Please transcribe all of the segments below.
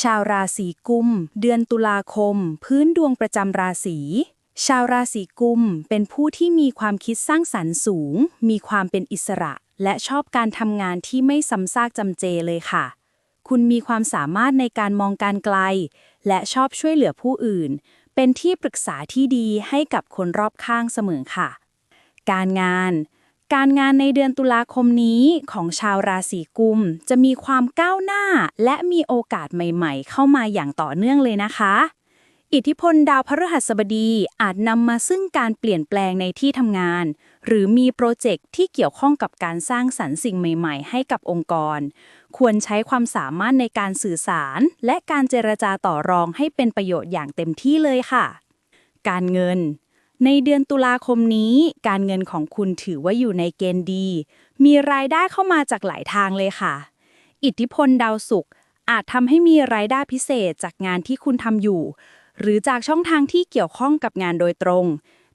ชาวราศีกุม เดือนตุลาคม พื้นดวงประจำราศีชาวราศีกุมเป็นผู้ที่มีความคิดสร้างสรรค์สูง มีความเป็นอิสระ และชอบการทำงานที่ไม่ซ้ำซากจำเจเลยค่ะ คุณมีความสามารถในการมองการไกล และชอบช่วยเหลือผู้อื่น เป็นที่ปรึกษาที่ดีให้กับคนรอบข้างเสมอค่ะ การงาน การงานในเดือนตุลาคมนี้ของชาวราศีกุม จะมีความก้าวหน้า และมีโอกาสใหม่ๆ เข้ามาอย่างต่อเนื่องเลยนะคะ อิทธิพลดาวพฤหัสบดีอาจนำมาซึ่งการเปลี่ยนแปลงในที่ทำงาน หรือมีโปรเจกต์ที่เกี่ยวข้องกับการสร้างสรรค์สิ่งใหม่ๆ ให้กับองค์กร ควรใช้ความสามารถในการสื่อสาร และการเจรจาต่อรองให้เป็นประโยชน์อย่างเต็มที่เลยค่ะ การเงิน ในเดือนตุลาคมนี้การเงินของคุณถือว่าอยู่ในเกณฑ์ดี มีรายได้เข้ามาจากหลายทางเลยค่ะ อิทธิพลดาวศุกร์อาจทำให้มีรายได้พิเศษจากงานที่คุณทำอยู่ หรือจากช่องทางที่เกี่ยวข้องกับงานโดยตรง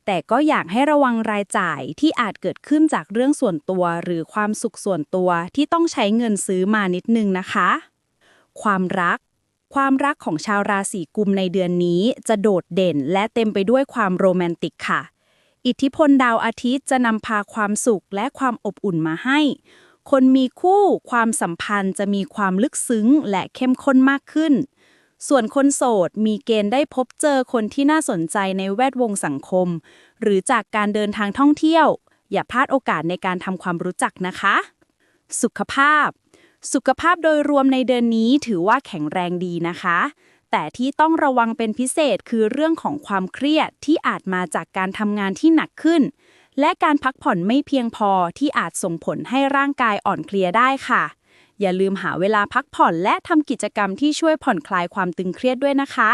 แต่ก็อยากให้ระวังรายจ่ายที่อาจเกิดขึ้นจากเรื่องส่วนตัว หรือความสุขส่วนตัวที่ต้องใช้เงินซื้อมานิดนึงนะคะ ความรัก ความรักของชาวราศีกุมในเดือนนี้จะโดดเด่นและเต็มไปด้วยความโรแมนติกค่ะ อิทธิพลดาวอาทิตย์จะนำพาความสุขและความอบอุ่นมาให้ คนมีคู่ความสัมพันธ์จะมีความลึกซึ้งและเข้มข้นมากขึ้น ส่วนคนโสดมีเกณฑ์ได้พบเจอคนที่น่าสนใจในแวดวงสังคม หรือจากการเดินทางท่องเที่ยว อย่าพลาดโอกาสในการทำความรู้จักนะคะ สุขภาพ สุขภาพโดยรวมในเดือนนี้ถือว่าแข็งแรงดีนะคะ แต่ที่ต้องระวังเป็นพิเศษคือเรื่องของความเครียดที่อาจมาจากการทำงานที่หนักขึ้น และการพักผ่อนไม่เพียงพอที่อาจส่งผลให้ร่างกายอ่อนเพลียได้ค่ะ อย่าลืมหาเวลาพักผ่อนและทำกิจกรรมที่ช่วยผ่อนคลายความตึงเครียดด้วยนะคะ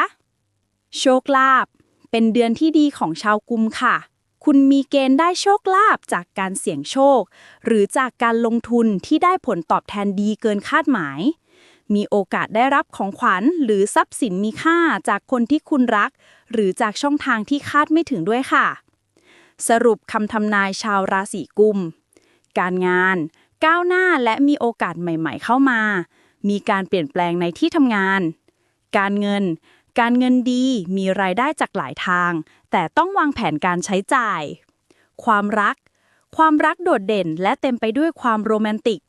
โชคลาภเป็นเดือนที่ดีของชาวกุมค่ะ คุณมีเกณฑ์ได้โชคลาภจากการเสี่ยงโชค หรือจากการลงทุนที่ได้ผลตอบแทนดีเกินคาดหมาย มีโอกาสได้รับของขวัญหรือทรัพย์สินมีค่าจากคนที่คุณรัก หรือจากช่องทางที่คาดไม่ถึงด้วยค่ะ สรุปคำทำนายชาวราศีกุม การงาน ก้าวหน้าและมีโอกาสใหม่ ๆ เข้ามา มีการเปลี่ยนแปลงในที่ทำงาน การเงิน การเงินดีมีรายได้จากหลายทาง แต่ต้องวางแผนการใช้จ่าย ความรัก ความรักโดดเด่นและเต็มไปด้วยความโรแมนติก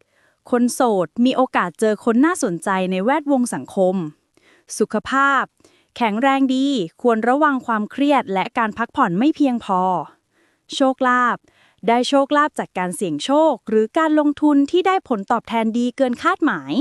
คนโสดมีโอกาสเจอคนน่าสนใจในแวดวงสังคม สุขภาพ แข็งแรงดีควรระวังความเครียดและการพักผ่อนไม่เพียงพอ โชคลาภได้โชคลาภจากการเสี่ยงโชค หรือการลงทุนที่ได้ผลตอบแทนดีเกินคาดหมาย